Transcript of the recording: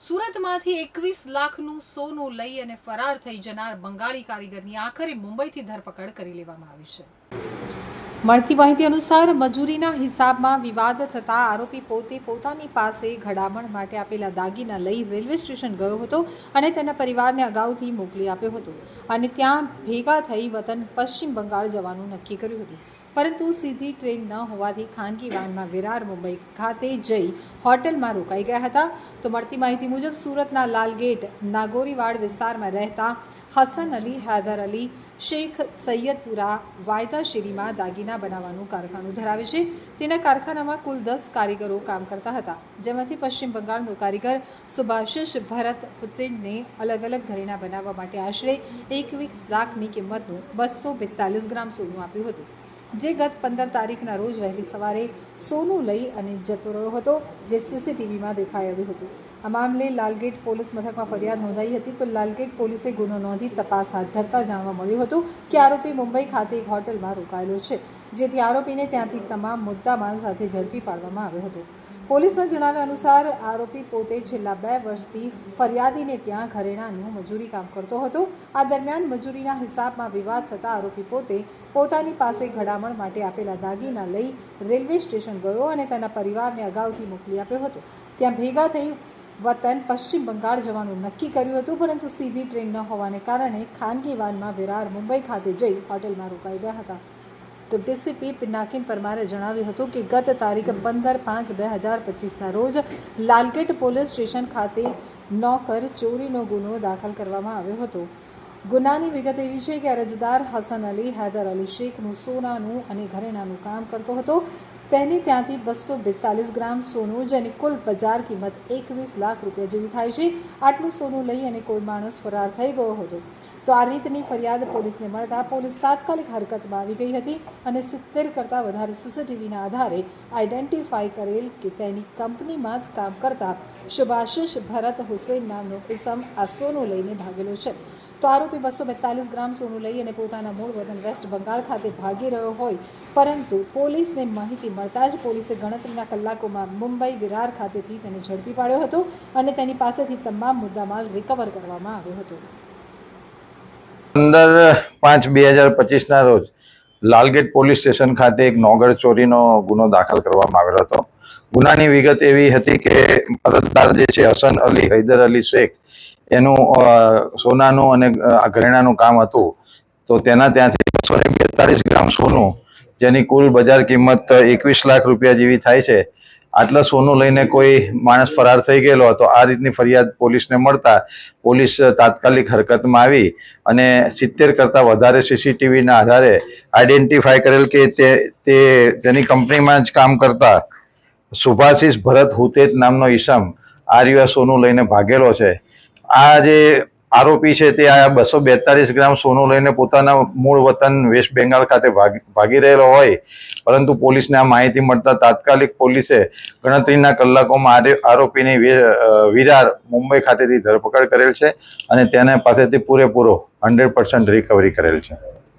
સુરતમાંથી એકવીસ લાખનું સોનું લઈ અને ફરાર થઈ જનાર બંગાળી કારીગરની આખરે મુંબઈથી ધરપકડ કરી લેવામાં આવી છે. મળતી માહિતી અનુસાર મજૂરીના હિસાબમાં વિવાદ થતા આરોપી પોતે પોતાની પાસે ઘડામણ માટે આપેલા દાગીના લઈ રેલવે સ્ટેશન ગયો હતો અને તેના પરિવારને અગાઉથી મોકલી આપ્યો હતો અને ત્યાં ભેગા થઈ વતન પશ્ચિમ બંગાળ જવાનું નક્કી કર્યું હતું. પરંતુ સીધી ટ્રેન ન હોવાથી ખાનગી વાનમાં વિરાર મુંબઈ ખાતે જઈ હોટલમાં રોકાઈ ગયા હતા. તો મળતી માહિતી મુજબ સુરતના લાલગેટ નાગોરીવાડ વિસ્તારમાં રહેતા હસન અલી, હૈદર અલી, શેખ સૈયદપુરા, વાયદા શેરીમાં દાગીના બનાવવાનું કારખાનું ધરાવે છે. તેના કારખાનામાં કુલ દસ કારીગરો કામ કરતા હતા. જેમાંથી પશ્ચિમ બંગાળનો કારીગર સુભાશિષ ભરત હુતેનને અલગ અલગ ઘરેણાં બનાવવા માટે આશરે એકવીસ લાખની કિંમતનું બસો બેતાલીસ ગ્રામ સોનું આપ્યું હતું. જે ગત પંદર તારીખના રોજ વહેલી સવારે સોનું લઈ અને જતો રહ્યો હતો, જે સીસીટીવીમાં દેખાઈ આવ્યું હતું. આ મામલે લાલગેટ પોલીસ મથકમાં ફરિયાદ નોંધાઈ હતી તો લાલગેટ પોલીસે ગુનો નોંધી તપાસ હાથ ધરતા જાણવા મળ્યું હતું કે આરોપી મુંબઈ ખાતે એક હોટલમાં રોકાયેલો છે, જેથી આરોપીને ત્યાંથી તમામ મુદ્દામાલ સાથે ઝડપી પાડવામાં આવ્યો હતો. પોલીસના જણાવ્યા અનુસાર આરોપી પોતે છેલ્લા બે વર્ષથી ફરિયાદીને ત્યાં ઘરેણાનું મજૂરી કામ કરતો હતો. આ દરમિયાન મજૂરીના હિસાબમાં વિવાદ થતાં આરોપી પોતે પોતાની પાસે ઘડામણ માટે આપેલા દાગીના લઈ રેલવે સ્ટેશન ગયો અને તેના પરિવારને અગાઉથી મોકલી આપ્યો હતો. ત્યાં ભેગા થઈ વતન પશ્ચિમ બંગાળ જવાનું નક્કી કર્યું હતું, પરંતુ સીધી ટ્રેન ન હોવાને કારણે ખાનગી વાનમાં વિરાર મુંબઈ ખાતે જઈ હોટેલમાં રોકાઈ ગયા હતા. તો ડીસીપી પિનાકિન પરમારે જણાવ્યું હતું કે ગત તારીખ પંદર પાંચ બે હજાર પચીસના રોજ લાલગેટ પોલીસ સ્ટેશન ખાતે નોકર, ચોરીનો ગુનો દાખલ કરવામાં આવ્યો હતો. ગુનાની વિગત એવી છે કે અરજદાર હસન અલી, હૈદર અલી શેખનું સોનાનું અને ઘરેણાનું કામ કરતો હતો. તેની ત્યાંથી બસો બેતાલીસ ગ્રામ સોનું જેની કુલ બજાર કિંમત એકવીસ લાખ રૂપિયા જેવી થાય છે. આટલું સોનું લઈ અને કોઈ માણસ ફરાર થઈ ગયો હતો. તો આ રીતની ફરિયાદ પોલીસને મળતા પોલીસ તાત્કાલિક હરકતમાં આવી ગઈ હતી અને સિત્તેર કરતાં વધારે સીસીટીવીના આધારે આઈડેન્ટિફાઈ કરેલ કે તેની કંપનીમાં જ કામ કરતા શુભાશિષ ભરત હુસેન નામનો ઇસમ આ સોનું લઈને ભાગેલો છે. તો આરોપી બસો બેતાલીસ ગ્રામ સોનું લઈ અને પોતાના મૂળ વતન વેસ્ટ બંગાળ ખાતે ભાગી રહ્યો હોય, પરંતુ પોલીસને માહિતી મળતા જ પોલીસે ગણતરીના કલાકોમાં મુંબઈ વિરાર ખાતેથી તેને ઝડપી પાડ્યો હતો અને તેની પાસેથી તમામ મુદ્દામાલ રિકવર કરવામાં આવ્યો હતો. પંદર પાંચ બે હજાર પચીસના રોજ લાલગેટ પોલીસ સ્ટેશન ખાતે એક નોગર ચોરીનો ગુનો દાખલ કરવામાં આવેલો હતો. ગુનાની વિગત એવી હતી કે અરજદાર જે છે, હસન અલી, હૈદર અલી શેખ એનું સોનાનું અને ઘરેણાનું કામ હતું, તો તેના ત્યાંથી બસો ને બેતાળીસ ગ્રામ સોનું, જેની કુલ બજાર કિંમત એકવીસ લાખ રૂપિયા જેવી થાય છે. આટલા સોનું લઈને કોઈ માણસ ફરાર થઈ ગયેલો હતો આ રીતની ફરિયાદ પોલીસને મળતા પોલીસ તાત્કાલિક હરકતમાં આવી અને સિત્તેર કરતાં વધારે સીસીટીવીના આધારે આઈડેન્ટિફાય કરેલ કે તે તે તેની કંપનીમાં જ કામ કરતા સુભાશિષ ભરત હુતેજ નામનો ઈસમ આ રહ્યા સોનું લઈને ભાગેલો છે. આ જે આરોપી છે તે આ બસો બેતાલીસ ગ્રામ સોનું લઈને પોતાના મૂળ વતન વેસ્ટ બેંગાલ ખાતે ભાગ રહેલો હોય, પરંતુ પોલીસને આ માહિતી મળતા તાત્કાલિક પોલીસે ગણતરીના કલાકોમાં આરે- આરોપીની વિરાર મુંબઈ ખાતેથી ધરપકડ કરેલ છે અને તેના પાસેથી પૂરેપૂરો હંડ્રેડ પર્સન્ટ રિકવરી કરેલ છે.